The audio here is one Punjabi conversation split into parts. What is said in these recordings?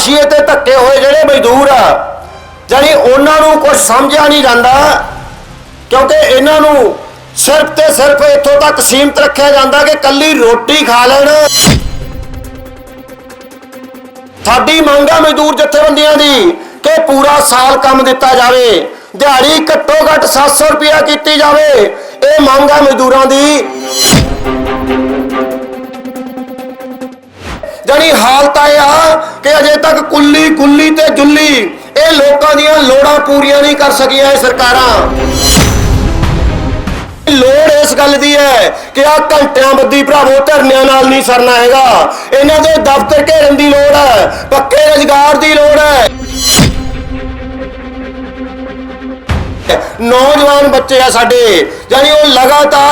ਹਾਸ਼ੀਏ ਤੇ ਧੱਕੇ ਹੋਏ ਜਿਹੜੇ ਮਜ਼ਦੂਰ ਆ ਜਾਨੀ ਉਹਨਾਂ ਨੂੰ ਕੁਝ ਸਮਝਿਆ ਨਹੀਂ ਜਾਂਦਾ, ਕਿਉਂਕਿ ਇਹਨਾਂ ਨੂੰ ਸਿਰਫ ਤੇ ਸਿਰਫ ਇੱਥੋਂ ਤੱਕ ਸੀਮਤ ਰੱਖਿਆ ਜਾਂਦਾ ਕਿ ਕੱਲੀ ਰੋਟੀ ਖਾ ਲੈਣ। ਸਾਡੀ ਮੰਗ ਆ ਮਜ਼ਦੂਰ ਜਥੇਬੰਦੀਆਂ ਦੀ ਕਿ ਪੂਰਾ ਸਾਲ ਕੰਮ ਦਿੱਤਾ ਜਾਵੇ, ਦਿਹਾੜੀ ਘੱਟੋ ਘੱਟ 700 ਰੁਪਇਆ ਕੀਤੀ ਜਾਵੇ, ਇਹ ਮੰਗ ਆ ਮਜ਼ਦੂਰਾਂ ਦੀ। ਜਾਨੀ ਹਾਲਤ ਆ ਕਿ ਅਜੇ ਤੱਕ ਕੁੱਲੀ ਕੁੱਲੀ ਤੇ ਜੁੱਲੀ ਇਹ ਲੋਕਾਂ ਦੀਆਂ ਲੋੜਾਂ ਪੂਰੀਆਂ ਨਹੀਂ ਕਰ ਸਕੀਆਂ ਇਹ ਸਰਕਾਰਾਂ। ਲੋੜ ਇਸ ਗੱਲ ਦੀ ਹੈ ਕਿ ਆ ਘੰਟਿਆਂ ਬੱਦੀ ਭਰਾਵੋ ਧਰਨਿਆਂ ਨਾਲ ਨਹੀਂ ਸਰਨਾ ਹੈਗਾ। ਇਹਨਾਂ ਦੇ ਦਫ਼ਤਰ ਘੇਰਨ ਦੀ ਲੋੜ ਹੈ, ਪੱਕੇ ਰੁਜ਼ਗਾਰ ਦੀ ਲੋੜ ਹੈ। ਨੌਜਵਾਨ ਬੱਚੇ ਆ ਸਾਡੇ ਯਾਨੀ ਉਹ ਲਗਾਤਾਰ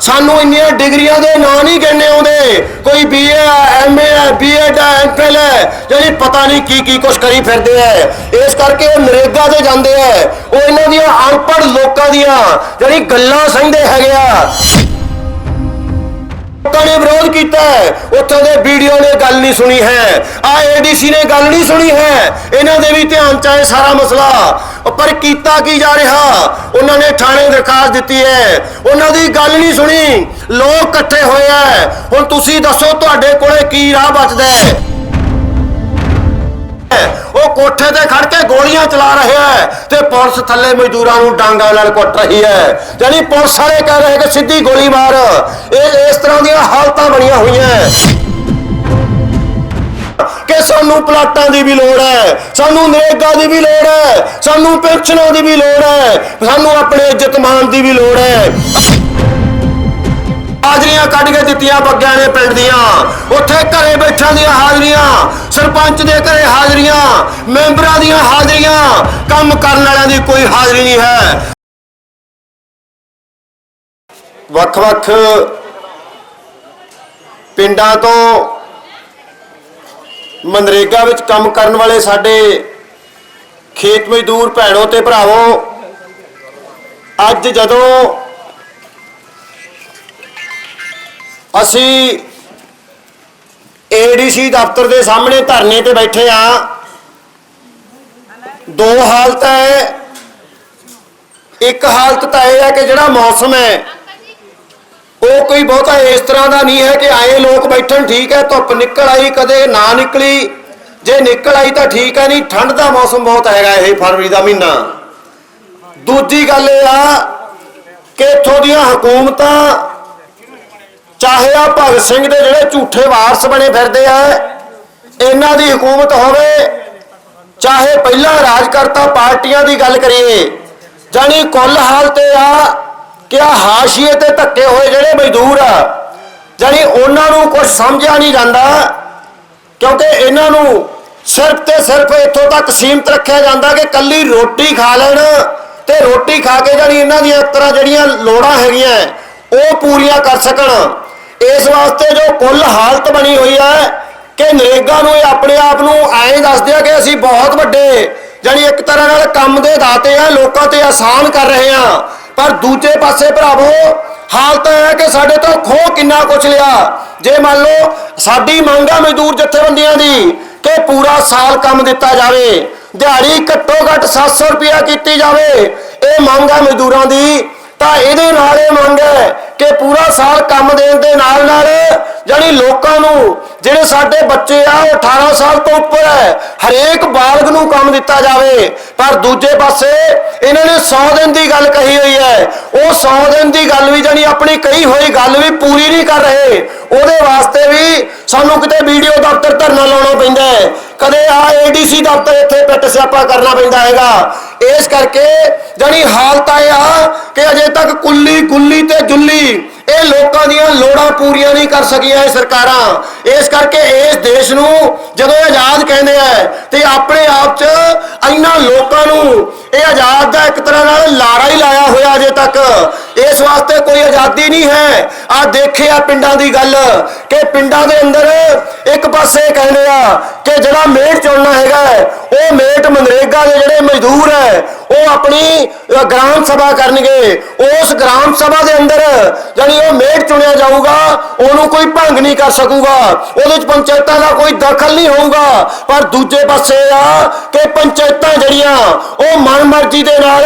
ਸਾਨੂੰ ਇੰਨੀਆਂ ਡਿਗਰੀਆਂ ਦੇ ਨਾਂ ਨਹੀਂ ਗਿਣਨੇ ਆਉਂਦੇ। ਕੋਈ ਬੀਏ ਆ ਐਮਏ ਆ ਬੀਐਡ ਆ ਐਮਫਿਲ ਹੈ, ਜਿਹੜੀ ਪਤਾ ਨਹੀਂ ਕੀ ਕੀ ਕੁਛ ਕਰੀ ਫਿਰਦੇ ਆ ਇਸ ਕਰਕੇ ਉਹ ਨਰੇਗਾ ਤੇ ਜਾਂਦੇ ਆ ਉਹ ਇਹਨਾਂ ਦੀਆਂ ਅਨਪੜ੍ਹ ਲੋਕਾਂ ਦੀਆਂ ਜਿਹੜੀ ਗੱਲਾਂ ਸਹਿੰਦੇ ਹੈਗੇ ਆ। ਲੋਕਾਂ ਨੇ ਵਿਰੋਧ ਕੀਤਾ ਹੈ। ਉੱਥੋਂ ਦੇ ਵੀਡੀਓ ਨੇ ਗੱਲ ਨਹੀਂ ਸੁਣੀ ਹੈ। ਆ ਏਡੀਸੀ ਨੇ ਗੱਲ ਨਹੀਂ ਸੁਣੀ ਹੈ। ਇਹਨਾਂ ਦੇ ਵੀ ਧਿਆਨ ਚ ਆਏ ਸਾਰਾ ਮਸਲਾ। ਪਰ ਕੀਤਾ ਕੀ ਜਾ ਰਿਹਾ? ਉਹਨਾਂ ਨੇ ਥਾਣੇ ਦਰਖਾਸਤ ਦਿੱਤੀ ਹੈ। ਉਹਨਾਂ ਦੀ ਗੱਲ ਨਹੀਂ ਸੁਣੀ। ਲੋਕ ਇਕੱਠੇ ਹੋਏ ਆ ਹੁਣ ਤੁਸੀਂ ਦੱਸੋ ਤੁਹਾਡੇ ਕੋਲੇ ਕੀ ਰਾਹ ਬਚਦਾ ਹੈ? ਉਹ ਕੋਠੇ ਤੇ ਖੜ ਕੇ ਗੋਲੀਆਂ ਚਲਾ ਰਿਹਾ ਹੈ ਤੇ ਪੁਲਿਸ ਥੱਲੇ ਮਜ਼ਦੂਰਾਂ ਨੂੰ ਡਾਂਗਾ ਨਾਲ ਕੁੱਟ ਰਹੀ ਹੈ। ਯਾਨੀ ਪੁਲਿਸ ਵਾਲੇ ਕਹਿ ਰਹੇ ਕਿ ਸਿੱਧੀ ਗੋਲੀ ਮਾਰ। ਇਹ, ਇਸ ਤਰ੍ਹਾਂ ਦੀਆਂ ਹਾਲਤਾਂ ਬਣੀਆਂ ਹੋਈਆਂ ਕਿ ਸਾਨੂੰ ਪਲਾਟਾਂ ਦੀ ਵੀ ਲੋੜ ਹੈ, ਸਾਨੂੰ ਨਰੇਗਾ ਦੀ ਵੀ ਲੋੜ ਹੈ, ਸਾਨੂੰ ਪੈਨਸ਼ਨਾਂ ਦੀ ਵੀ ਲੋੜ ਹੈ, ਸਾਨੂੰ ਆਪਣੇ ਇੱਜ਼ਤ ਮਾਨ ਦੀ ਵੀ ਲੋੜ ਹੈ। ਹਾਜ਼ਰੀਆਂ ਕੱਢ ਕੇ ਦਿੱਤੀਆਂ ਬੱਗਿਆਂ ਨੇ ਪਿੰਡ ਦੀਆਂ। ਉੱਥੇ ਘਰੇ ਬੈਠਾਂ ਦੀਆਂ ਹਾਜ਼ਰੀਆਂ, ਸਰਪੰਚ ਦੇ ਘਰੇ ਹਾਜ਼ਰੀਆਂ, ਮੈਂਬਰਾਂ ਦੀਆਂ ਹਾਜ਼ਰੀਆਂ, ਕੰਮ ਕਰਨ ਵਾਲਿਆਂ ਦੀ ਕੋਈ ਹਾਜ਼ਰੀ ਨਹੀਂ ਹੈ। ਵੱਖ-ਵੱਖ ਪਿੰਡਾਂ ਤੋਂ ਮਨਰੇਗਾ ਵਿੱਚ ਕੰਮ ਕਰਨ ਵਾਲੇ ਸਾਡੇ ਖੇਤ ਮਜ਼ਦੂਰ ਭੈਣੋ ਤੇ ਭਰਾਵੋ, ਅੱਜ ਜਦੋਂ ਅਸੀਂ ਏਡੀਸੀ ਦਫ਼ਤਰ ਦੇ ਸਾਹਮਣੇ ਧਰਨੇ ਤੇ ਬੈਠੇ ਆ ਦੋ ਹਾਲਤ ਹੈ। ਇੱਕ ਹਾਲਤ ਤਾਂ ਇਹ ਹੈ ਕਿ ਜਿਹੜਾ ਮੌਸਮ ਹੈ, ਉਹ ਕੋਈ ਬਹੁਤਾ ਇਸ ਤਰ੍ਹਾਂ ਦਾ ਨਹੀਂ ਹੈ ਕਿ ਆਏ ਲੋਕ ਬੈਠਣ ਠੀਕ ਹੈ, ਧੁੱਪ ਨਿਕਲ ਆਈ, ਕਦੇ ਨਾ ਨਿਕਲੀ। ਜੇ ਨਿਕਲ ਆਈ ਤਾਂ ਠੀਕ ਹੈ, ਨਹੀਂ ਠੰਡ ਦਾ ਮੌਸਮ ਬਹੁਤ ਹੈਗਾ ਇਹ ਫਰਵਰੀ ਦਾ ਮਹੀਨਾ। ਦੂਜੀ ਗੱਲ ਇਹ ਆ ਕਿ ਇੱਥੋਂ ਦੀਆਂ ਹਕੂਮਤਾਂ ਚਾਹੇ ਆ ਭਗਤ ਸਿੰਘ ਦੇ ਜਿਹੜੇ ਝੂਠੇ ਵਾਰਸ ਬਣੇ ਫਿਰਦੇ ਆ, ਇਹਨਾਂ ਦੀ ਹਕੂਮਤ ਹੋਵੇ, ਚਾਹੇ ਪਹਿਲਾਂ ਰਾਜਕਰਤਾ ਪਾਰਟੀਆਂ ਦੀ ਗੱਲ ਕਰੀਏ ਜਾਨੀ ਕੁੱਲ ਹਾਲਤ ਇਹ ਆ ਕਿ ਆ ਹਾਸ਼ੀਏ ਤੇ ਧੱਕੇ ਹੋਏ ਜਿਹੜੇ ਮਜ਼ਦੂਰ ਆ ਜਾਨੀ ਉਹਨਾਂ ਨੂੰ ਕੁਝ ਸਮਝਿਆ ਨਹੀਂ ਜਾਂਦਾ, ਕਿਉਂਕਿ ਇਹਨਾਂ ਨੂੰ ਸਿਰਫ ਤੇ ਸਿਰਫ ਇੱਥੋਂ ਤੱਕ ਸੀਮਤ ਰੱਖਿਆ ਜਾਂਦਾ ਕਿ ਕੱਲੀ ਰੋਟੀ ਖਾ ਲੈਣ ਤੇ ਰੋਟੀ ਖਾ ਕੇ ਜਾਨੀ ਇਹਨਾਂ ਦੀਆਂ ਇੱਕ ਤਰ੍ਹਾਂ ਜਿਹੜੀਆਂ ਲੋੜਾਂ ਹੈਗੀਆਂ, ਉਹ ਪੂਰੀਆਂ ਕਰ ਸਕਣ। ਇਸ ਵਾਸਤੇ ਜੋ ਕੁੱਲ ਹਾਲਤ ਬਣੀ ਹੋਈ ਹੈ ਕਿ ਨਰੇਗਾ ਨੂੰ ਇਹ ਆਪਣੇ ਆਪ ਨੂੰ ਐਂ ਦੱਸਦੇ ਆ ਕਿ ਅਸੀਂ ਬਹੁਤ ਵੱਡੇ ਜਾਨੀ ਇੱਕ ਤਰ੍ਹਾਂ ਨਾਲ ਕੰਮ ਦੇ ਦਾਤੇ ਆ, ਲੋਕਾਂ ਤੇ ਆਸਾਨ ਕਰ ਰਹੇ ਆ। ਪਰ ਦੂਜੇ ਪਾਸੇ ਭਰਾਵੋ, ਹਾਲਤ ਹੈ ਕਿ ਸਾਡੇ ਤੋਂ ਖੋ ਕਿੰਨਾ ਕੁਛ ਲਿਆ। ਜੇ ਮੰਨ ਲਓ, ਸਾਡੀ ਮੰਗ ਆ ਮਜ਼ਦੂਰ ਜਥੇਬੰਦੀਆਂ ਦੀ ਕਿ ਪੂਰਾ ਸਾਲ ਕੰਮ ਦਿੱਤਾ ਜਾਵੇ, ਦਿਹਾੜੀ ਘੱਟੋ ਘੱਟ 700 ਰੁਪਇਆ ਕੀਤੀ ਜਾਵੇ, ਇਹ ਮੰਗ ਆ ਮਜ਼ਦੂਰਾਂ ਦੀ, ਤਾਂ ਇਹਦੇ ਨਾਲ ਇਹ ਮੰਗ ਹੈ ਕਿ ਪੂਰਾ ਸਾਲ ਕੰਮ ਦੇਣ ਦੇ ਨਾਲ ਨਾਲ ਜਾਨੀ ਲੋਕਾਂ ਨੂੰ, ਜਿਹੜੇ ਸਾਡੇ ਬੱਚੇ ਆ, ਉਹ 18 ਸਾਲ ਤੋਂ ਉੱਪਰ ਹੈ, ਹਰੇਕ ਬਾਲਗ ਨੂੰ ਕੰਮ ਦਿੱਤਾ ਜਾਵੇ। ਪਰ ਦੂਜੇ ਪਾਸੇ ਇਹਨਾਂ ਨੇ 100 ਦਿਨ ਦੀ ਗੱਲ ਕਹੀ ਹੋਈ ਹੈ। ਉਹ 100 ਦਿਨ ਦੀ ਗੱਲ ਵੀ ਜਾਨੀ ਆਪਣੀ ਕਹੀ ਹੋਈ ਗੱਲ ਵੀ ਪੂਰੀ ਨਹੀਂ ਕਰ ਰਹੇ। ਉਹਦੇ ਵਾਸਤੇ ਵੀ ਸਾਨੂੰ ਕਿਤੇ ਵੀਡੀਓ ਦਫ਼ਤਰ ਧਰਨਾ ਲਾਉਣਾ ਪੈਂਦਾ ਹੈ। ਕਦੇ ਆ ਏਡੀਸੀ ਦਫ਼ਤਰ ਇੱਥੇ ਪਿੱਟ ਸਿਆਪਾ ਕਰਨਾ ਪੈਂਦਾ ਹੈਗਾ। ਇਸ ਕਰਕੇ ਜਾਨੀ ਹਾਲਤ ਇਹ ਆ ਕਿ ਅਜੇ ਤੱਕ ਕੁੱਲੀ ਕੁੱਲੀ ਤੇ ਜੁੱਲੀ ਇਹ ਲੋਕਾਂ ਦੀਆਂ ਲੋੜਾਂ ਪੂਰੀਆਂ ਨਹੀਂ ਕਰ ਸਕੀਆਂ ਇਹ ਸਰਕਾਰਾਂ। ਇਸ ਕਰਕੇ ਇਸ ਦੇਸ਼ ਨੂੰ ਜਦੋਂ ਇਹ ਆਜ਼ਾਦ ਕਹਿੰਦੇ ਆ ਤੇ ਆਪਣੇ ਆਪ 'ਚ ਇੰਨਾ ਲੋਕਾਂ ਨੂੰ ਇਹ ਆਜ਼ਾਦ ਦਾ ਇੱਕ ਤਰ੍ਹਾਂ ਨਾਲ ਲਾਰਾ ਹੀ ਲਾਇਆ ਹੋਇਆ ਅਜੇ ਤੱਕ। ਇਸ ਵਾਸਤੇ ਕੋਈ ਆਜ਼ਾਦੀ ਨਹੀਂ ਹੈ। ਆ ਦੇਖਿਆ ਪਿੰਡਾਂ ਦੀ ਗੱਲ ਕਿ ਪਿੰਡਾਂ ਦੇ ਅੰਦਰ ਇੱਕ ਪਾਸੇ ਕਹਿੰਦੇ ਆ ਕਿ ਜਿਹੜਾ ਮੇਟ ਚੁਣਨਾ ਹੈਗਾ ਉਹ ਮੇਟ ਮਨਰੇਗਾ ਦੇ ਜਿਹੜੇ ਮਜ਼ਦੂਰ ਹੈ, ਉਹ ਆਪਣੀ ਗ੍ਰਾਮ ਸਭਾ ਕਰਨਗੇ। ਉਸ ਗ੍ਰਾਮ ਸਭਾ ਦੇ ਅੰਦਰ ਜਾਨੀ ਉਹ ਮੇਟ ਚੁਣਿਆ ਜਾਊਗਾ, ਉਹਨੂੰ ਕੋਈ ਭੰਗ ਨਹੀਂ ਕਰ ਸਕੂਗਾ। ਉਹਦੇ ਚ ਪੰਚਾਇਤਾਂ ਦਾ ਕੋਈ ਦਖਲ ਨਹੀਂ ਹੋਊਗਾ। ਪਰ ਦੂਜੇ ਪਾਸੇ ਆ ਕਿ ਪੰਚਾਇਤਾਂ ਜਿਹੜੀਆਂ, ਉਹ ਮਨਮਰਜ਼ੀ ਦੇ ਨਾਲ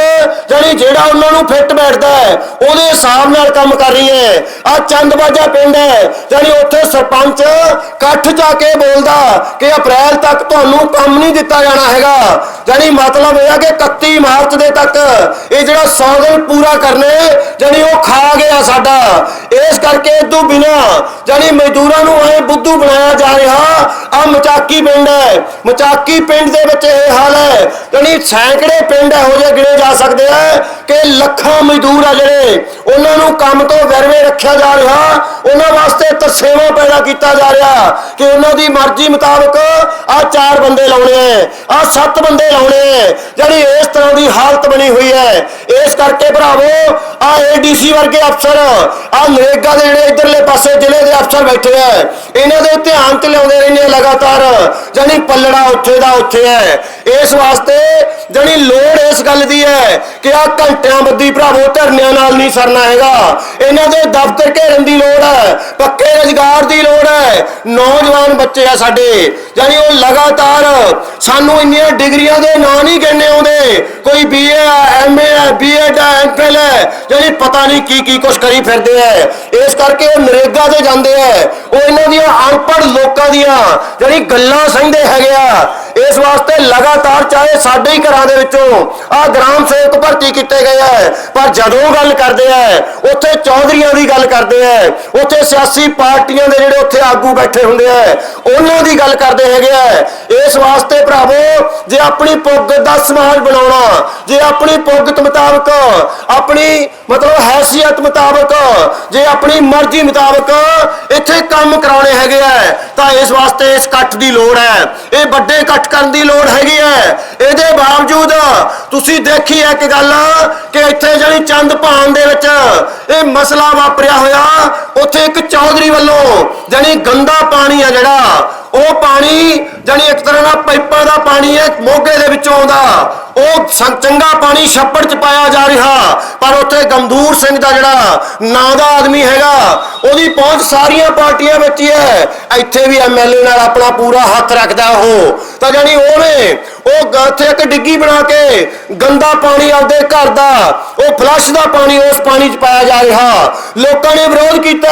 ਜਾਨੀ ਜਿਹੜਾ ਉਹਨਾਂ ਨੂੰ ਫਿੱਟ ਬੈਠਦਾ ਹੈ ਉਹਦੇ ਹਿਸਾਬ ਨਾਲ ਕੰਮ ਕਰ ਰਹੀ ਹੈ। ਆ ਚੰਦਬਾਜਾ ਪਿੰਡ ਹੈ ਜਾਨੀ ਉੱਥੇ ਸਰਪੰਚ ਇਕੱਠ ਜਾ ਕੇ ਬੋਲਦਾ ਕਿ ਅਪ੍ਰੈਲ ਤੱਕ ਤੁਹਾਨੂੰ ਕੰਮ ਨਹੀਂ ਦਿੱਤਾ ਜਾਣਾ ਹੈਗਾ। ਜਾਨੀ ਮਤਲਬ ਇਹ ਆ ਕਿ 31 ਮਾਰਚ ਦੇ ਤੱਕ ਇਹ ਜਿਹੜਾ ਸੌ ਦਿਨ ਪੂਰਾ ਕਰਨੇ ਜਾਨੀ ਉਹ ਖਾ ਗਿਆ ਸਾਡਾ। ਇਸ ਕਰਕੇ ਤੋਂ ਬਿਨਾ ਜਾਨੀ ਮਜ਼ਦੂਰਾਂ ਨੂੰ ਐ ਬੁੱਧੂ ਬਣਾਇਆ ਜਾ ਰਿਹਾ। ਆ ਮਚਾਕੀ ਪਿੰਡ ਹੈ। ਮਚਾਕੀ ਪਿੰਡ ਦੇ ਵਿੱਚ ਇਹ ਹਾਲ ਹੈ। ਜਾਨੀ ਸੈਂਕੜੇ ਪਿੰਡ ਇਹੋ ਜਿਹੇ ਗਿਣੇ ਜਾ ਸਕਦੇ ਆ ਕਿ ਲੱਖਾਂ ਮਜ਼ਦੂਰ ਆ ਜਿਹੜੇ ਉਹਨਾਂ ਨੂੰ ਕੰਮ ਤੋਂ ਵਰਵੇ ਰੱਖਿਆ ਜਾ ਰਿਹਾ। ਉਹਨਾਂ ਵਾਸਤੇ ਤਰਸੇਵਾ ਪੈਦਾ ਕੀਤਾ ਜਾ ਰਿਹਾ ਕਿ ਉਹਨਾਂ ਦੀ ਮਰਜ਼ੀ ਮੁਤਾਬਕ ਆ ਚਾਰ ਬੰਦੇ ਲਾਉਣੇ ਆ ਆ ਸੱਤ ਬੰਦੇ ਲਾਉਣੇ ਆ ਜਿਹੜੀ ਇਸ ਤਰ੍ਹਾਂ ਦੀ ਹਾਲਤ ਬਣੀ ਹੋਈ ਹੈ। ਇਸ ਕਰਕੇ ਭਰਾਵੋ ਆ ਏਡੀਸੀ ਵਰਗੇ ਅਫਸਰ ਆ ਨਰੇਗਾ ਦੇ ਜਿਹੜੇ ਇਧਰਲੇ ਪਾਸੇ ਜ਼ਿਲ੍ਹੇ ਦੇ ਅਫਸਰ ਬੈਠੇ ਆ। ਇਹਨਾਂ ਦੇ ਧਿਆਨ ਤੇ ਲਿਆਉਂਦੇ ਰਹਿੰਦੇ ਲਗਾਤਾਰ। ਜਾਨੀ ਪੱਲੜਾ ਉੱਥੇ ਦਾ ਉੱਥੇ ਹੈ। ਇਸ ਵਾਸਤੇ ਜਾਨੀ ਲੋੜ ਇਸ ਗੱਲ ਦੀ ਹੈ ਕਿ ਆ ਘੰਟਿਆਂ ਬੱਦੀ ਭਰਾਵੋ ਧਰਨਿਆਂ ਨਾਲ ਨਹੀਂ ਸਰਨਾ ਹੈਗਾ। ਇਹਨਾਂ ਦੇ ਦਫ਼ਤਰ ਘੇਰਨ ਦੀ ਲੋੜ ਹੈ, ਪੱਕੇ ਰੁਜ਼ਗਾਰ ਦੀ ਲੋੜ ਹੈ। ਨੌਜਵਾਨ ਬੱਚੇ ਆ ਸਾਡੇ। ਜਾਨੀ ਉਹ ਲਗਾਤਾਰ ਸਾਨੂੰ ਇੰਨੀਆਂ ਡਿਗਰੀਆਂ ਦੇ ਨਾਂ ਨਹੀਂ ਗਿਣਨੇ ਆਉਂਦੇ। ਕੋਈ ਬੀਏ ਆ ਐਮਏ ਆ ਬੀਐਡ ਆ ਐਮਫਿਲ ਹੈ। ਜਾਨੀ ਪਤਾ ਨਹੀਂ ਕੀ ਕੀ ਕੁਛ ਕਰੀ ਫਿਰਦੇ ਐ ਇਸ ਕਰਕੇ ਉਹ ਨਰੇਗਾ ਤੇ ਜਾਂਦੇ ਐ ਉਹ ਇਹਨਾਂ ਦੀਆਂ ਅਨਪੜ੍ਹ ਲੋਕਾਂ ਦੀਆਂ ਜਿਹੜੀ ਗੱਲਾਂ ਸਹਿੰਦੇ ਹੈਗੇ ਆ ਇਸ ਵਾਸਤੇ ਲਗਾਤਾਰ ਚਾਹੇ ਸਾਡੇ ਹੀ ਘਰਾਂ ਦੇ ਵਿੱਚੋਂ ਆ ਗ੍ਰਾਮ ਸੇਵਕ ਭਰਤੀ ਕੀਤੇ ਗਏ ਐ, ਪਰ ਜਦੋਂ ਗੱਲ ਕਰਦੇ ਐ, ਉੱਥੇ ਚੌਧਰੀਆਂ ਦੀ ਗੱਲ ਕਰਦੇ ਐ, ਉੱਥੇ ਸਿਆਸੀ ਪਾਰਟੀਆਂ ਦੇ ਜਿਹੜੇ ਉੱਥੇ ਆਗੂ ਬੈਠੇ ਹੁੰਦੇ ਐ, ਉਹਨਾਂ ਦੀ ਗੱਲ ਕਰਦੇ ਹੈਗੇ ਐ। ਇਸ ਵਾਸਤੇ ਭਰਾਵੋ, ਜੇ ਆਪਣੀ ਪੁੱਗ ਦਾ ਸਮਾਜ ਬਣਾਉਣਾ, ਜੇ ਆਪਣੀ ਪੁੱਗਤ ਮੁਤਾਬਕ, ਆਪਣੀ ਮਤਲਬ ਹੈਸੀਅਤ ਮੁਤਾਬਕ, ਜੇ ਆਪਣੀ ਮਰਜ਼ੀ ਮੁਤਾਬਕ ਇੱਥੇ ਕੰਮ ਕਰਾਉਣੇ ਹੈਗੇ ਆ ਤਾਂ ਇਸ ਵਾਸਤੇ ਇਸ ਇਕੱਠ ਦੀ ਲੋੜ ਹੈ ਇਹ ਵੱਡੇ ਇਕੱਠ ਕਰਨ ਦੀ ਲੋੜ ਹੈਗੀ ਹੈ। ਇਹਦੇ ਬਾਵਜੂਦ ਤੁਸੀਂ ਦੇਖੀ ਇੱਕ ਗੱਲ ਕਿ ਇੱਥੇ ਜਿਹੜੀ ਚੰਦ ਭਾਨ ਦੇ ਵਿੱਚ ਇਹ ਮਸਲਾ ਵਾਪਰਿਆ ਹੋਇਆ, ਉੱਥੇ ਇੱਕ ਚੌਧਰੀ ਵੱਲੋਂ ਜਾਨੀ ਗੰਦਾ ਪਾਣੀ ਆ ਜਿਹੜਾ, ਉਹ ਪਾਣੀ ਜਾਨੀ ਇੱਕ ਤਰ੍ਹਾਂ ਦਾ ਪਾਈਪਾਂ ਦਾ ਪਾਣੀ ਹੈ, ਮੋਗੇ ਦੇ ਵਿੱਚੋਂ ਆਉਂਦਾ। ਉਹ ਚੰਗਾ ਪਾਣੀ ਛੱਪੜ ਚ ਪਾਇਆ ਜਾ ਰਿਹਾ। ਪਰ ਉੱਥੇ ਗੰਦੂਰ ਸਿੰਘ ਦਾ ਜਿਹੜਾ ਨਾਂ ਦਾ ਆਦਮੀ ਹੈਗਾ, ਉਹਦੀ ਪਹੁੰਚ ਸਾਰੀਆਂ ਪਾਰਟੀਆਂ ਵਿੱਚ ਹੀ ਹੈ। ਇੱਥੇ ਵੀ ਐਮਐਲਏ ਨਾਲ ਆਪਣਾ ਪੂਰਾ ਹੱਥ ਰੱਖਦਾ ਉਹ। ਤਾਂ ਜਾਨੀ ਉਹਨੇ ਉਹ ਗ- ਉੱਥੇ ਇੱਕ ਡਿੱਗੀ ਬਣਾ ਕੇ ਗੰਦਾ ਪਾਣੀ ਆਪਦੇ ਘਰ ਦਾ, ਉਹ ਫਲਸ਼ ਦਾ ਪਾਣੀ ਉਸ ਪਾਣੀ 'ਚ ਪਾਇਆ ਜਾ ਰਿਹਾ। ਲੋਕਾਂ ਨੇ ਵਿਰੋਧ ਕੀਤਾ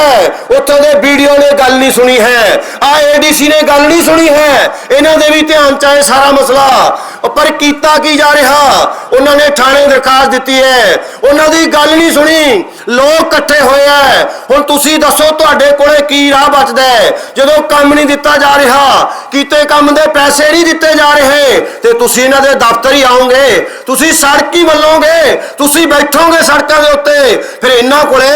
ਉੱਥੋਂ ਦੇ ਵੀਡੀਓ ਨੇ ਗੱਲ ਨਹੀਂ ਸੁਣੀ ਹੈ। ਆ ਏਡੀਸੀ ਨੇ ਗੱਲ ਨਹੀਂ ਸੁਣੀ ਹੈ। ਇਹਨਾਂ ਦੇ ਵੀ ਧਿਆਨ ਚ ਆਏ ਸਾਰਾ ਮਸਲਾ। ਪਰ ਕੀਤਾ ਕੀ ਜਾ ਰਿਹਾ? ਉਹਨਾਂ ਨੇ ਥਾਣੇ ਦਰਖਾਸਤ ਦਿੱਤੀ ਹੈ। ਉਹਨਾਂ ਦੀ ਗੱਲ ਨਹੀਂ ਸੁਣੀ। ਲੋਕ ਇਕੱਠੇ ਹੋਏ ਐ ਹੁਣ ਤੁਸੀਂ ਦੱਸੋ ਤੁਹਾਡੇ ਕੋਲੇ ਕੀ ਰਾਹ ਬਚਦਾ ਹੈ? ਜਦੋਂ ਕੰਮ ਨਹੀਂ ਦਿੱਤਾ ਜਾ ਰਿਹਾ, ਕੀਤੇ ਕੰਮ ਦੇ ਪੈਸੇ ਨਹੀਂ ਦਿੱਤੇ ਜਾ ਰਹੇ। ਤੇ ਤੁਸੀਂ ਇਹਨਾਂ ਦੇ ਦਫ਼ਤਰ ਹੀ ਆਓਗੇ। ਤੁਸੀਂ ਸੜਕ ਹੀ ਤੁਸੀਂ ਬੈਠੋਗੇ ਸੜਕਾਂ ਦੇ ਉੱਤੇ। ਫਿਰ ਇਹਨਾਂ ਕੋਲੇ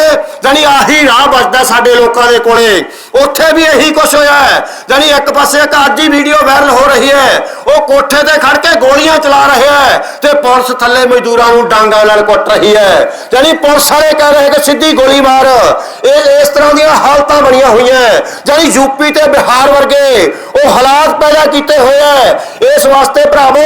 ਜਾਨੀ ਆਹੀ ਰਾਹ ਬਚਦਾ ਸਾਡੇ ਲੋਕਾਂ ਦੇ ਕੋਲੇ। ਉੱਥੇ ਵੀ ਇਹੀ ਕੁਝ ਹੋਇਆ ਹੈ। ਜਾਨੀ ਇੱਕ ਪਾਸੇ ਇੱਕ ਅੱਜ ਹੀ ਵੀਡੀਓ ਵਾਇਰਲ ਹੋ ਰਹੀ ਹੈ। ਉਹ ਕੋਠੇ ਤੇ ਖੜ ਕੇ ਗੋਲੀਆਂ ਚਲਾ ਰਿਹਾ ਹੈ ਤੇ ਪੁਲਿਸ ਥੱਲੇ ਮਜ਼ਦੂਰਾਂ ਨੂੰ ਡਾਂਗਾ ਨਾਲ ਕੁੱਟ ਰਹੀ ਹੈ। ਜਾਨੀ ਪੁਲਿਸ ਵਾਲੇ ਕਹਿ ਰਹੇ ਕਿ ਸਿੱਧੀ ਗੋਲੀ ਮਾਰ। ਇਹ ਇਸ ਤਰ੍ਹਾਂ ਦੀਆਂ ਹਾਲਤਾਂ ਬਣੀਆਂ ਹੋਈਆਂ ਜਾਨੀ ਯੂਪੀ ਤੇ ਬਿਹਾਰ ਵਰਗੇ ਉਹ ਹਾਲਾਤ ਪੈਦਾ ਕੀਤੇ ਹੋਏ ਐ ਇਸ ਵਾਸਤੇ ਭਰਾਵੋ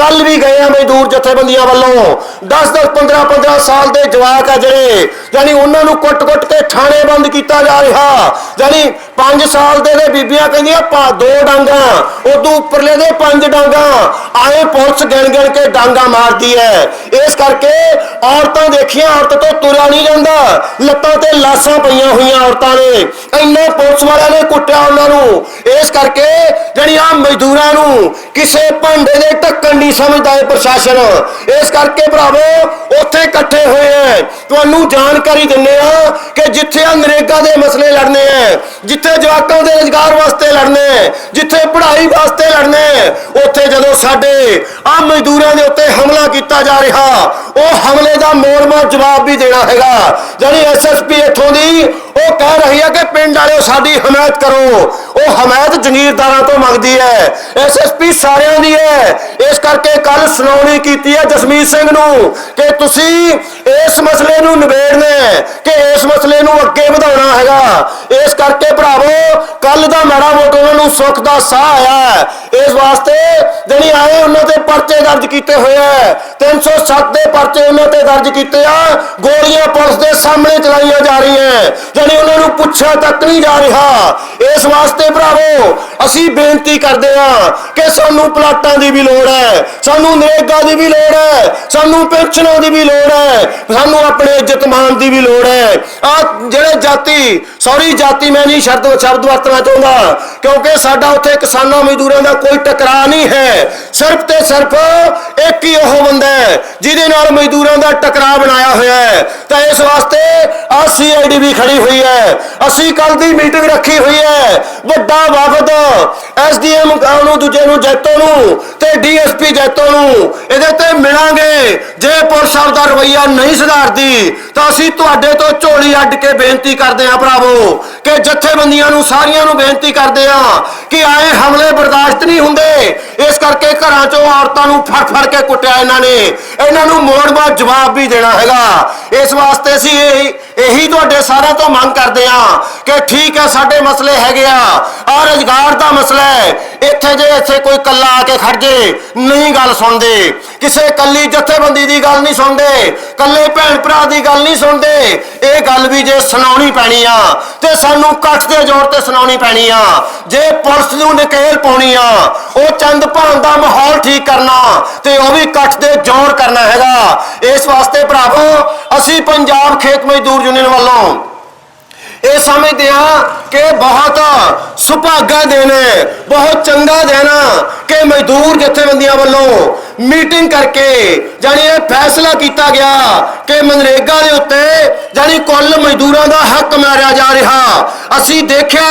ਕੱਲ ਵੀ ਗਏ ਆ ਮਜ਼ਦੂਰ ਜਥੇਬੰਦੀਆਂ ਵੱਲੋਂ। 10 10 15 15 ਸਾਲ ਦੇ ਜਵਾਕ ਆ ਜਿਹੜੇ ਜਾਨੀ ਉਹਨਾਂ ਨੂੰ ਕੁੱਟ-ਕੁੱਟ ਕੇ ਥਾਣੇ ਬੰਦ ਕੀਤਾ ਜਾ ਰਿਹਾ। ਜਾਨੀ 5 ਸਾਲ ਦੇ ਦੇ ਬੀਬੀਆਂ ਕਹਿੰਦੀਆਂ, ਪਾ ਦੋ ਡਾਂਗਾ, ਉਦੋਂ ਉੱਪਰਲੇ ਦੇ ਪੰਜ ਡਾਂਗਾ। ਆਏ ਪੁਲਿਸ ਗਿਣ ਗਿਣ ਕੇ ਡਾਂਗਾ ਮਾਰਦੀ ਹੈ ਇਸ ਕਰਕੇ ਔਰਤਾਂ ਦੇਖੀਆਂ, ਔਰਤ ਤੋਂ ਤੁਰਿਆ ਨਹੀਂ ਜਾਂਦਾ। ਲੱਤਾਂ ਤੇ ਲਾਸਾਂ ਪਈਆਂ ਹੋਈਆਂ ਔਰਤਾਂ ਨੇ। ਇੰਨੇ ਪੁਲਿਸ ਵਾਲਿਆਂ ਨੇ ਕੁੱਟਿਆ ਉਹਨਾਂ ਨੂੰ। ਇਸ ਕਰਕੇ ਜਿਹੜੀ ਆ ਮਜ਼ਦੂਰਾਂ ਨੂੰ ਕਿਸੇ ਭਾਂਡੇ ਦੇ ਢੱਕਣ ਨਹੀਂ ਸਮਝਦਾ ਇਹ ਪ੍ਰਸ਼ਾਸਨ। ਇਸ ਕਰਕੇ ਭਰਾਵੋ ਉੱਥੇ ਇਕੱਠੇ ਹੋਏ ਐ ਤੁਹਾਨੂੰ ਜਾਣਕਾਰੀ ਦਿੰਨੇ ਆ ਕਿ ਜਿੱਥੇ ਆ ਨਰੇਗਾ ਦੇ ਮਸਲੇ ਲੜਨੇ ਐ ਜਿੱਥੇ ਜਵਾਕਾਂ ਦੇ ਰੁਜ਼ਗਾਰ ਵਾਸਤੇ ਲੜਨੇ ਐ, ਜਿੱਥੇ ਪੜ੍ਹਾਈ ਵਾਸਤੇ ਲੜਨੇ ਐ, ਉੱਥੇ ਜਦੋਂ ਸਾਡੇ ਆ ਮਜ਼ਦੂਰਾਂ ਦੇ ਉੱਤੇ ਹਮਲਾ ਕੀਤਾ ਜਾ ਰਿਹਾ ਉਹ ਹਮਲੇ ਦਾ ਮੋੜਮਾ ਜਵਾਬ ਵੀ ਦੇਣਾ ਹੈਗਾ। ਜਿਹੜੀ ਐਸਐਸਪੀ ਇੱਥੋਂ ਦੀ ਉਹ ਕਹਿ ਰਹੀ ਹੈ ਕਿ ਪਿੰਡ ਵਾਲਿਓ ਸਾਡੀ ਹਮਾਇਤ ਕਰੋ। ਉਹ ਹਮਾਇਤ ਜੰਗੀਰਦਾਰਾਂ ਤੋਂ ਮੰਗਦੀ ਹੈ। ਐਸਐਸਪੀ ਸਾਰਿਆਂ ਦੀ ਹੈ। ਇਸ ਕਰਕੇ ਕੱਲ ਸੁਣਾਉਣੀ ਕੀਤੀ ਹੈ ਜਸਮੀਤ ਸਿੰਘ ਨੂੰ ਕਿ ਤੁਸੀਂ ਇਸ ਮਸਲੇ ਨੂੰ ਨਿਬੇੜਨਾ ਹੈ ਕਿ ਇਸ ਮਸਲੇ ਨੂੰ ਅੱਗੇ ਵਧਾਉਣਾ ਹੈਗਾ। ਇਸ ਕਰਕੇ ਭਰਾਵੋ ਕੱਲ ਦਾ ਮਾੜਾ ਮੋਟਾ ਉਹਨਾਂ ਨੂੰ ਸੁੱਖ ਦਾ ਸਾਹ ਆਇਆ ਇਸ ਵਾਸਤੇ ਜਿਹੜੀ ਆਏ ਉਹਨਾਂ ਤੇ ਪਰਚੇ ਦਰਜ ਕੀਤੇ ਹੋਏ ਹੈ। 307 ਦੇ ਪਰਚੇ ਉਹਨਾਂ ਤੇ ਦਰਜ ਕੀਤੇ ਆ। ਗੋਲੀਆਂ ਪੁਲਿਸ ਦੇ ਸਾਹਮਣੇ ਚਲਾਈਆਂ ਜਾ ਰਹੀਆਂ ਜਿਹੜੀ ਉਹਨਾਂ ਨੂੰ ਪੁੱਛਿਆ ਤੱਕ ਨਹੀਂ ਜਾ ਰਿਹਾ। ਇਸ ਵਾਸਤੇ ਭਰਾਵੋ, ਅਸੀਂ ਬੇਨਤੀ ਕਰਦੇ ਹਾਂ ਕਿ ਸਾਨੂੰ ਪਲਾਟਾਂ ਦੀ ਵੀ ਲੋੜ ਹੈ, ਸਾਨੂੰ ਨਰੇਗਾ ਦੀ ਵੀ ਲੋੜ ਹੈ, ਸਾਨੂੰ ਪੈਨਸ਼ਨਾਂ ਦੀ ਵੀ ਲੋੜ ਹੈ। ਸਾਨੂੰ ਆਪਣੇ ਇੱਜ਼ਤ ਮਾਨ ਦੀ ਵੀ ਲੋੜ ਹੈ। ਆ ਜਿਹੜੇ ਜਾਤੀ ਸੌਰੀ ਜਾਤੀ ਮੈਂ ਨਹੀਂ ਸ਼ਬਦ ਸ਼ਬਦ ਵਰਤਣਾ ਚਾਹੁੰਦਾ, ਕਿਉਂਕਿ ਸਾਡਾ ਉੱਥੇ ਕਿਸਾਨਾਂ ਮਜ਼ਦੂਰਾਂ ਦਾ ਕੋਈ ਟਕਰਾਅ ਨਹੀਂ ਹੈ। ਸਿਰਫ ਤੇ ਸਿਰਫ ਇੱਕ ਹੀ ਉਹ ਬੰਦਾ ਹੈ, ਜਿਹਦੇ ਨਾਲ ਮਜ਼ਦੂਰਾਂ ਦਾ ਟਕਰਾਅ ਬਣਾਇਆ ਹੋਇਆ ਹੈ। ਤਾਂ ਇਸ ਵਾਸਤੇ ਆ ਸੀਆਈਡੀ ਵੀ ਖੜੀ ਹੋਈ ਹੈ। ਅਸੀਂ ਕੱਲ ਦੀ ਮੀਟਿੰਗ ਰੱਖੀ ਹੋਈ ਹੈ। ਵੱਡਾ ਵਫਦ ਐਸਡੀਐਮ ਨੂੰ, ਦੂਜੇ ਨੂੰ, ਜੈਤੋ ਨੂੰ ਤੇ ਡੀਐਸਪੀ ਜੈਤੋ ਨੂੰ। ਇਹਦੇ ਤੇ ਮਿਲਾਂਗੇ। ਜੇ ਪੁਲਿਸ ਦਾ ਰਵਈਆ ਨਹੀਂ ਸੁਧਾਰਦੀ, ਤਾਂ ਅਸੀਂ ਤੁਹਾਡੇ ਤੋਂ ਝੋਲੀ ਅੱਡ ਕੇ ਬੇਨਤੀ ਕਰਦੇ ਹਾਂ ਭਰਾਵੋ ਕਿ ਜਥੇਬੰਦੀਆਂ ਨੂੰ ਸਾਰੀਆਂ ਨੂੰ ਬੇਨਤੀ ਕਰਦੇ ਹਾਂ ਕਿ ਆਏ ਹਮਲੇ ਬਰਦਾਸ਼ਤ ਨਹੀਂ ਹੁੰਦੇ ਇਸ ਕਰਕੇ ਘਰਾਂ ਚੋਂ ਔਰਤਾਂ ਨੂੰ ਫੜ ਫੜ ਕੇ ਕੁੱਟਿਆ ਇਹਨਾਂ ਨੇ। ਇਹਨਾਂ ਨੂੰ ਮੋੜ ਬਾਅਦ ਜਵਾਬ ਵੀ ਦੇਣਾ ਹੈਗਾ। ਇਸ ਵਾਸਤੇ ਅਸੀਂ ਇਹੀ ਤੁਹਾਡੇ ਸਾਰਿਆਂ ਤੋਂ ਮੰਗ ਕਰਦੇ ਹਾਂ ਕਿ ਠੀਕ ਹੈ, ਸਾਡੇ ਮਸਲੇ ਹੈਗੇ ਆ। ਆ ਰੁਜ਼ਗਾਰ ਦਾ ਮਸਲਾ ਹੈ। ਇੱਥੇ ਜੇ ਇੱਥੇ ਕੋਈ ਕੱਲਾ ਆ ਕੇ ਖੜ ਜੇ, ਨਹੀਂ ਗੱਲ ਸੁਣਦੇ। ਕਿਸੇ ਕੱਲੀ ਜਥੇਬੰਦੀ ਦੀ ਗੱਲ ਨਹੀਂ ਸੁਣਦੇ। ਕੱਲੇ ਭੈਣ ਭਰਾ ਦੀ ਗੱਲ ਨਹੀਂ ਸੁਣਦੇ। ਇਹ ਗੱਲ ਵੀ ਜੇ ਸੁਣਾਉਣੀ ਪੈਣੀ ਆ, ਤੇ ਸਾਨੂੰ ਕੱਠ ਦੇ ਜ਼ੋਰ ਤੇ ਸੁਣਾਉਣੀ ਪੈਣੀ ਆ। ਜੇ ਪੁਲਿਸ ਨੂੰ ਨਕੇਲ ਪਾਉਣੀ ਆ ਉਹ ਚੰਦ ਭਾਨ ਦਾ ਮਾਹੌਲ ਠੀਕ ਕਰਨਾ ਤੇ ਉਹ ਵੀ ਕੱਠ ਦੇ ਜ਼ੋਰ ਕਰਨਾ ਹੈਗਾ। ਇਸ ਵਾਸਤੇ ਭਰਾਵੋ, ਅਸੀਂ ਪੰਜਾਬ ਖੇਤ ਮਜ਼ਦੂਰ ਯੂਨੀਅਨ ਵੱਲੋਂ ਇਹ ਸਮਝਦੇ ਆ ਕਿ ਬਹੁਤ ਸੁਭਾਗਾ ਦਿਨ, ਬਹੁਤ ਚੰਗਾ ਦੇਣਾ ਕਿ ਮਜ਼ਦੂਰ ਜਥੇਬੰਦੀਆਂ ਵੱਲੋਂ ਮੀਟਿੰਗ ਕਰਕੇ ਜਾਨੀ ਇਹ ਫੈਸਲਾ ਕੀਤਾ ਗਿਆ ਕਿ ਮਨਰੇਗਾ ਦੇ ਉੱਤੇ ਜਾਨੀ ਕੁੱਲ ਮਜ਼ਦੂਰਾਂ ਦਾ ਹੱਕ ਮਾਰਿਆ ਜਾ ਰਿਹਾ। ਅਸੀਂ ਦੇਖਿਆ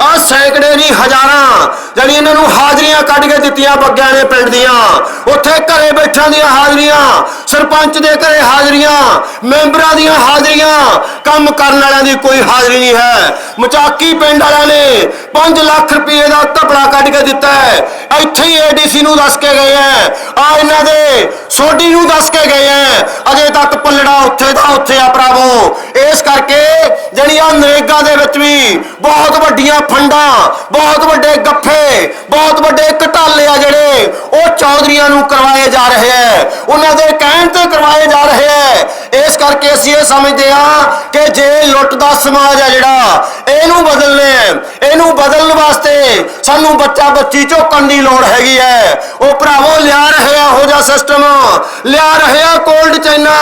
ਆ ਸੈਂਕੜੇ ਨਹੀਂ, ਹਜ਼ਾਰਾਂ ਜਾਨੀ ਇਹਨਾਂ ਨੂੰ ਹਾਜ਼ਰੀਆਂ ਕੱਢ ਕੇ ਦਿੱਤੀਆਂ ਬੱਗਿਆਂ ਨੇ, ਪਿੰਡ ਦੀਆਂ। ਉੱਥੇ ਘਰੇ ਬੈਠਿਆਂ ਦੀਆਂ ਹਾਜ਼ਰੀਆਂ, ਸਰਪੰਚ ਦੇ ਘਰੇ ਹਾਜ਼ਰੀਆਂ, ਮੈਂਬਰਾਂ ਦੀਆਂ ਹਾਜ਼ਰੀਆਂ, ਕੰਮ ਕਰਨ ਵਾਲਿਆਂ ਦੀ ਕੋਈ ਹਾਜ਼ਰੀ ਨਹੀਂ ਹੈ। ਮਚਾਕੀ ਪਿੰਡ ਵਾਲਿਆਂ ਨੇ 5 ਲੱਖ ਰੁਪਏ ਦਾ ਤਪੜਾ ਕੱਢ ਕੇ ਦਿੱਤਾ ਹੈ। ਇੱਥੇ ਹੀ ਏਡੀਸੀ ਨੂੰ ਦੱਸ ਕੇ ਗਏ ਹੈ। ਆ ਇਹਨਾਂ ਦੇ। ਸੋਢੀ ਨੂੰ ਦੱਸ ਕੇ ਗਏ ਹੈ ਅਜੇ ਤੱਕ ਪੱਲੜਾ ਉੱਥੇ ਦਾ ਉੱਥੇ ਆ ਭਰਾਵੋ। ਇਸ ਕਰਕੇ ਜਿਹੜੀਆਂ ਨਰੇਗਾ ਦੇ ਵਿੱਚ ਵੀ ਬਹੁਤ ਵੱਡੀਆਂ ਫੰਡਾਂ, ਬਹੁਤ ਵੱਡੇ ਗੱਫੇ, ਬਹੁਤ ਵੱਡੇ ਘਟਾਲੇ ਆ ਜਿਹੜੇ ਉਹ ਚੌਧਰੀਆਂ ਨੂੰ ਕਰਵਾਏ ਜਾ ਰਹੇ ਹੈ ਉਹਨਾਂ ਦੇ ਕਹਿਣ ਤੇ ਕਰਵਾਏ ਜਾ ਰਹੇ ਹੈ ਇਸ ਕਰਕੇ ਅਸੀਂ ਇਹ ਸਮਝਦੇ ਹਾਂ ਕਿ ਜੇ ਲੁੱਟ ਦਾ ਸਮਾਜ ਹੈ ਜਿਹੜਾ, ਇਹਨੂੰ ਬਦਲਣਾ ਇਹਨੂੰ ਬਦਲਣ ਵਾਸਤੇ ਸਾਨੂੰ ਬੱਚਾ ਬੱਚੀ ਝੋਕਣ ਦੀ ਲੋੜ ਹੈਗੀ ਹੈ। ਉਹ ਭਰਾਵੋ, ਲਿਆ ਰਹੇ ਆ ਹੋ ਜਾ ਸਿਸਟਮ ਲਿਆ ਰਹੇ ਆ ਕੋਲਡ ਚਾਈਨਾ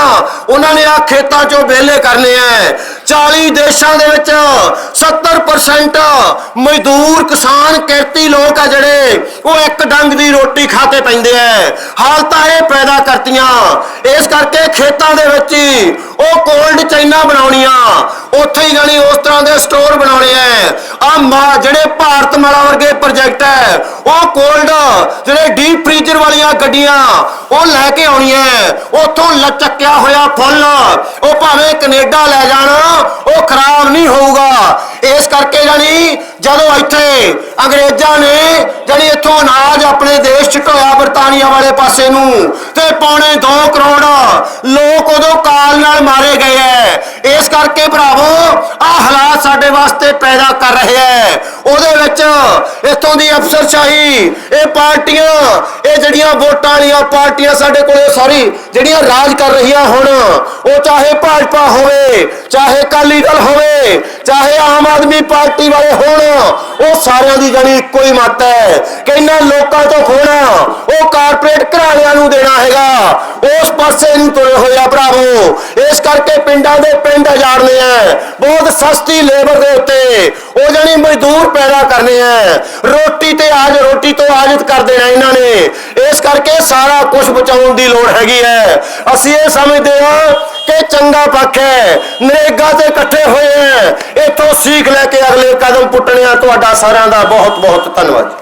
ਉਹਨਾਂ ਨੇ ਆ ਖੇਤਾਂ ਚੋਂ ਵਿਹਲੇ ਕਰਨੇ ਆ। 40 ਦੇਸ਼ਾਂ ਦੇ ਵਿੱਚ 70% ਮਜ਼ਦੂਰ ਕਿਸਾਨ ਕਿਰਤੀ ਲੋਕ ਆ ਜਿਹੜੇ, ਉਹ ਇੱਕ ਡੰਗ ਦੀ ਰੋਟੀ ਖਾ ਕੇ ਪੈਂਦੇ ਆ। ਹਾਲਤਾਂ ਇਹ ਪੈਦਾ ਕਰਤੀਆਂ। ਇਸ ਕਰਕੇ ਖੇਤਾਂ ਦੇ ਵਿੱਚ ਹੀ ਉਹ ਕੋਲਡ ਚਾਈਨਾ ਬਣਾਉਣੀਆਂ। ਉੱਥੇ ਹੀ ਜਾਣੀ ਉਸ ਤਰ੍ਹਾਂ ਦੇ ਸਟੋਰ ਬਣਾਉਣੇ ਆ ਆ ਮਾ, ਜਿਹੜੇ ਭਾਰਤ ਮਾਲਾ ਵਰਗੇ ਪ੍ਰੋਜੈਕਟ ਹੈ ਉਹ ਕੋਲਡ ਜਿਹੜੇ ਡੀਪ ਫ੍ਰੀਜ਼ਰ ਵਾਲੀਆਂ ਗੱਡੀਆਂ, ਉਹ ਲੈ ਕੇ ਆਉਣੀਆਂ ਉੱਥੋਂ ਲਚਕਿਆ ਹੋਇਆ ਫੁੱਲ, ਉਹ ਭਾਵੇਂ ਕੈਨੇਡਾ ਲੈ ਜਾਣ, ਉਹ ਖਰਾਬ ਨਹੀਂ ਹੋਊਗਾ। ਇਸ ਕਰਕੇ ਜਾਣੀ ਜਦੋਂ ਇੱਥੇ ਅੰਗਰੇਜ਼ਾਂ ਨੇ ਜਾਣੀ ਇੱਥੋਂ ਅਨਾਜ ਆਪਣੇ ਦੇਸ਼ ਚ ਢੋਇਆ ਬਰਤਾਨੀਆ ਵਾਲੇ ਪਾਸੇ ਨੂੰ, ਤੇ ਪੌਣੇ 2 ਕਰੋੜ ਲੋਕ ਉਦੋਂ ਕਾਲ ਨਾਲ ਮਾਰੇ ਗਏ ਐ। ਇਸ ਕਰਕੇ ਭਰਾਵੋ ਆ ਹਾਲਾਤ ਸਾਡੇ ਵਾਸਤੇ ਪੈਦਾ ਕਰ ਰਹੇ ਐ। ਉਹਦੇ ਵਿੱਚ ਇੱਥੋਂ ਦੀ ਅਫਸਰਸ਼ਾਹੀ, ਇਹ ਪਾਰਟੀਆਂ, ਇਹ ਜਿਹੜੀਆਂ ਵੋਟਾਂ ਵਾਲੀਆਂ ਪਾਰਟੀਆਂ ਸਾਡੇ ਕੋਲੇ ਸੌਰੀ ਜਿਹੜੀਆਂ ਰਾਜ ਕਰ ਰਹੀਆਂ ਹੁਣ, ਉਹ ਚਾਹੇ ਭਾਜਪਾ ਹੋਵੇ, ਚਾਹੇ ਅਕਾਲੀ ਦਲ ਹੋਵੇ, ਚਾਹੇ ਆਮ ਆਦਮੀ ਪਾਰਟੀ ਵਾਲੇ ਹੋਣ, ਉਹ ਸਾਰਿਆਂ ਦੀ ਜਾਣੀ ਇੱਕੋ ਹੀ ਮੱਤ ਹੈ ਕਿ ਇਹਨਾਂ ਲੋਕਾਂ ਤੋਂ ਖੋਣਾ, ਉਹ ਕਾਰਪੋਰੇਟ ਘਰਾਣਿਆਂ ਨੂੰ ਦੇਣਾ ਪਾਸੇ ਨੂੰ ਤੁਰੇ ਹੋਏ ਭਰਾਵੋ। ਇਸ ਕਰਕੇ ਪਿੰਡਾਂ ਦੇ ਪਿੰਡ ਉਜਾੜਨੇ ਆ। ਬਹੁਤ ਸਸਤੀ ਲੇਬਰ ਦੇ ਉੱਤੇ ਉਹ ਜਾਣੀ ਮਜ਼ਦੂਰ ਪੈਦਾ ਕਰਨੇ ਆ। ਰੋਟੀ ਤੇ ਆਜ ਰੋਟੀ ਤੋਂ ਆਜਤ ਕਰ ਦੇਣਾ ਇਹਨਾਂ ਨੇ। ਇਸ ਕਰਕੇ ਸਾਰਾ ਕੁਝ ਬਚਾਉਣ ਦੀ ਲੋੜ ਹੈਗੀ ਹੈ। ਅਸੀਂ ਇਹ ਸਮਝਦੇ ਹਾਂ ਕਿ ਚੰਗਾ ਪੱਖ ਹੈ। ਨਰੇਗਾ ਤੇ ਇਕੱਠੇ ਹੋਏ ਹੈ ਇੱਥੋਂ ਸੀਖ ਲੈ ਕੇ ਅਗਲੇ ਕਦਮ ਪੁੱਟਣੇ ਆ। ਤੁਹਾਡਾ ਸਾਰਿਆਂ ਦਾ ਬਹੁਤ ਬਹੁਤ ਧੰਨਵਾਦ।